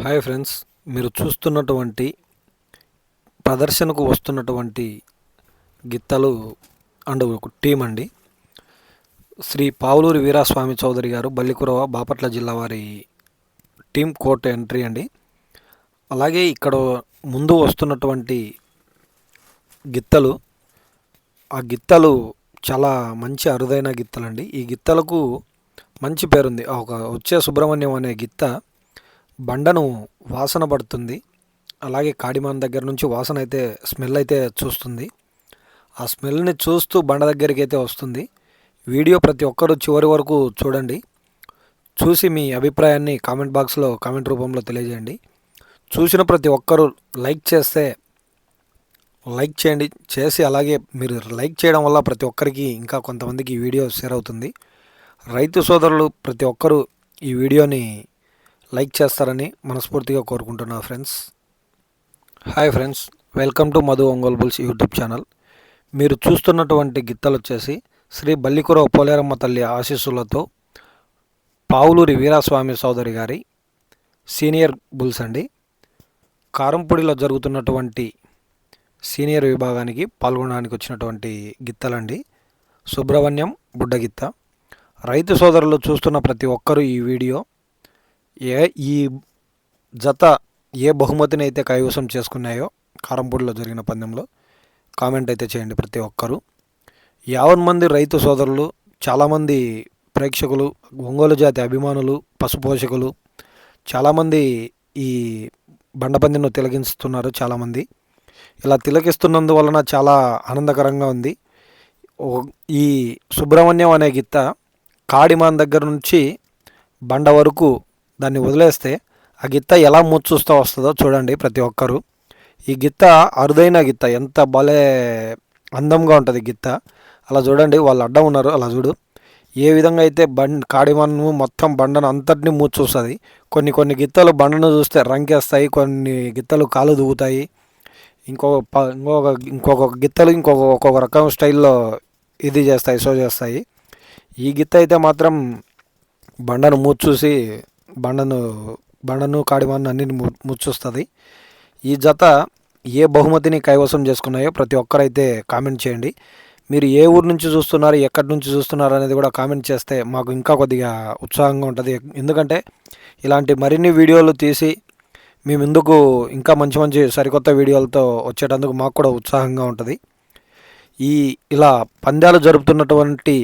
Hi friends మీరు చూస్తున్నటువంటి ప్రదర్శనకు వస్తున్నటువంటి గిత్తలు అండ్ ఒక టీం అండి. శ్రీ పావులూరి వీరాస్వామి చౌదరి గారు బల్లికురవ బాపట్ల జిల్లా వారి టీం కోర్ట్ ఎంట్రీ అండి. అలాగే ఇక్కడ ముందు వస్తున్నటువంటి గిత్తలు ఆ గిత్తలు చాలా మంచి అరుదైన గిత్తలండి. ఈ గిత్తలకు మంచి పేరుంది. ఒక వచ్చే సుబ్రహ్మణ్యం అనే గిత్త బండను వాసన పడుతుంది. అలాగే కాడిమాన్ దగ్గర నుంచి వాసన అయితే స్మెల్ అయితే చూస్తుంది. ఆ స్మెల్ని చూస్తూ బండ దగ్గరికి అయితే వస్తుంది. వీడియో ప్రతి ఒక్కరూ చివరి వరకు చూడండి. చూసి మీ అభిప్రాయాన్ని కామెంట్ బాక్స్లో కామెంట్ రూపంలో తెలియజేయండి. చూసిన ప్రతి ఒక్కరూ లైక్ చేస్తే లైక్ చేయండి. చేసి అలాగే మీరు లైక్ చేయడం వల్ల ప్రతి ఒక్కరికి ఇంకా కొంతమందికి ఈ వీడియో షేర్ అవుతుంది. రైతు సోదరులు ప్రతి ఒక్కరూ ఈ వీడియోని లైక్ చేస్తారని మనస్ఫూర్తిగా కోరుకుంటున్నా friends. Hi friends. Welcome to Madhu Ongole bulls YouTube channel. మీరు చూస్తున్నటువంటి గిత్తలు వచ్చేసి శ్రీ బల్లికుర పోలేరమ్మ తల్లి ఆశీస్సులతో పావులూరి వీరాస్వామి సోదరి గారి సీనియర్ బుల్స్ అండి. కారంపూడిలో జరుగుతున్నటువంటి సీనియర్ విభాగానికి పాల్గొనడానికి వచ్చినటువంటి గిత్తలండి. సుబ్రహ్మణ్యం బుడ్డగిత్త. రైతు సోదరులు చూస్తున్న ప్రతి ఒక్కరూ ఈ వీడియో ఏ ఈ జత ఏ బహుమతిని అయితే కైవసం చేసుకున్నాయో కారంపూడిలో జరిగిన పందెంలో కామెంట్ అయితే చేయండి ప్రతి ఒక్కరూ. యావన్ మంది రైతు సోదరులు చాలామంది ప్రేక్షకులు ఒంగోలు జాతి అభిమానులు పశుపోషకులు చాలామంది ఈ బండపందిను తిలకిస్తున్నారు చాలామంది. ఇలా తిలకిస్తున్నందువలన చాలా ఆనందకరంగా ఉంది. ఈ సుబ్రహ్మణ్యం అనే గిత్త కాడిమాన్ దగ్గర నుంచి బండ వరకు దాన్ని వదిలేస్తే ఆ గిత్త ఎలా మూచూస్తూ వస్తుందో చూడండి ప్రతి ఒక్కరూ. ఈ గిత్త అరుదైన గిత్త ఎంత భలే అందంగా ఉంటుంది గిత్త. అలా చూడండి వాళ్ళు అడ్డం ఉన్నారు అలా చూడు. ఏ విధంగా అయితే బండ్ కాడిమన్ను మొత్తం బండను అంతటిని మూచూస్తుంది కొన్ని కొన్ని గిత్తలు బండను చూస్తే రంకేస్తాయి కొన్ని గిత్తలు కాలు దూగుతాయి. ఇంకొక ప- ఇంకొక ఇంకొక గిత్తలు ఇంకొక ఒక్కొక్క రకం స్టైల్లో ఇది చేస్తాయి షో చేస్తాయి. ఈ గిత్త అయితే మాత్రం బండను మూచూసి బండను బండను కాడిమాను అన్ని ముచ్చుస్తుంది. ఈ జత ఏ బహుమతిని కైవసం చేసుకున్నాయో ప్రతి ఒక్కరైతే కామెంట్ చేయండి. మీరు ఏ ఊరు నుంచి చూస్తున్నారు ఎక్కడి నుంచి చూస్తున్నారు అనేది కూడా కామెంట్ చేస్తే మాకు ఇంకా కొద్దిగా ఉత్సాహంగా ఉంటుంది. ఎందుకంటే ఇలాంటి మరిన్ని వీడియోలు తీసి మేము ఎందుకు ఇంకా మంచి మంచి సరికొత్త వీడియోలతో వచ్చేటందుకు మాకు కూడా ఉత్సాహంగా ఉంటుంది. ఈ ఇలా పందాలు జరుపుతున్నటువంటి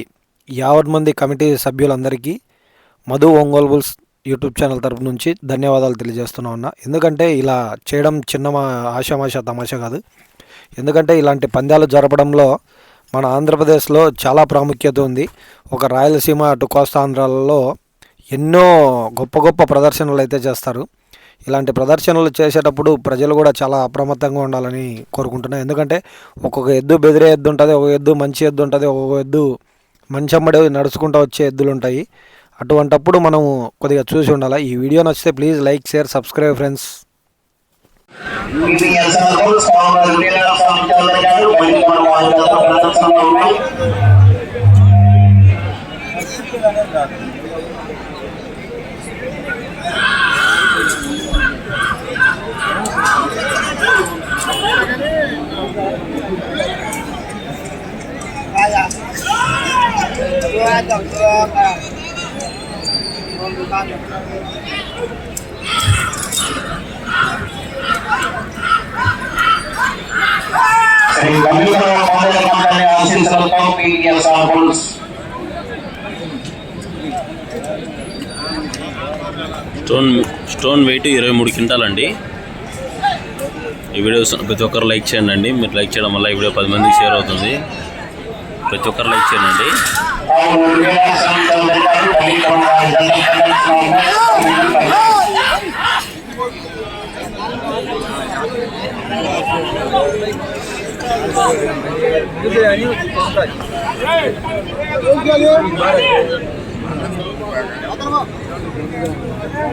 యావత్ మంది కమిటీ సభ్యులందరికీ Madhu Ongole bulls YouTube channel తరపు నుంచి ధన్యవాదాలు తెలియజేస్తున్నా ఉన్నా ఎందుకంటే ఇలా చేయడం చిన్న మా ఆషామాషా తమాషా కాదు. ఎందుకంటే ఇలాంటి పందాలు జరపడంలో మన ఆంధ్రప్రదేశ్లో చాలా ప్రాముఖ్యత ఉంది. ఒక రాయలసీమ అటు కోస్తాంధ్రాలలో ఎన్నో గొప్ప గొప్ప ప్రదర్శనలు అయితే చేస్తారు. ఇలాంటి ప్రదర్శనలు చేసేటప్పుడు ప్రజలు కూడా చాలా అప్రమత్తంగా ఉండాలని కోరుకుంటున్నాను ఎందుకంటే ఒక్కొక్క ఎద్దు బెదిరే ఎద్దు ఉంటుంది ఒక ఎద్దు మంచి ఎద్దు ఉంటుంది ఒక్కొక్క ఎద్దు మంచి నడుచుకుంటూ వచ్చే ఎద్దులు ఉంటాయి. అటువంటప్పుడు మనం కొద్దిగా చూసి ఉండాలి. ఈ వీడియో నచ్చితే please like share subscribe friends. BBL stone stone weight ఇరవై మూడు క్వింటాలండి. ఈ వీడియో చూస్తున్న ప్రతి ఒక్కరు లైక్ చేయండి అండి మీరు లైక్ చేయడం వల్ల ఈ వీడియో పది మందికి షేర్ అవుతుంది. ప్రతి ఒక్కరు లైక్ చేయండి అండి అవును వీరా సామ్ చంద్ర గారు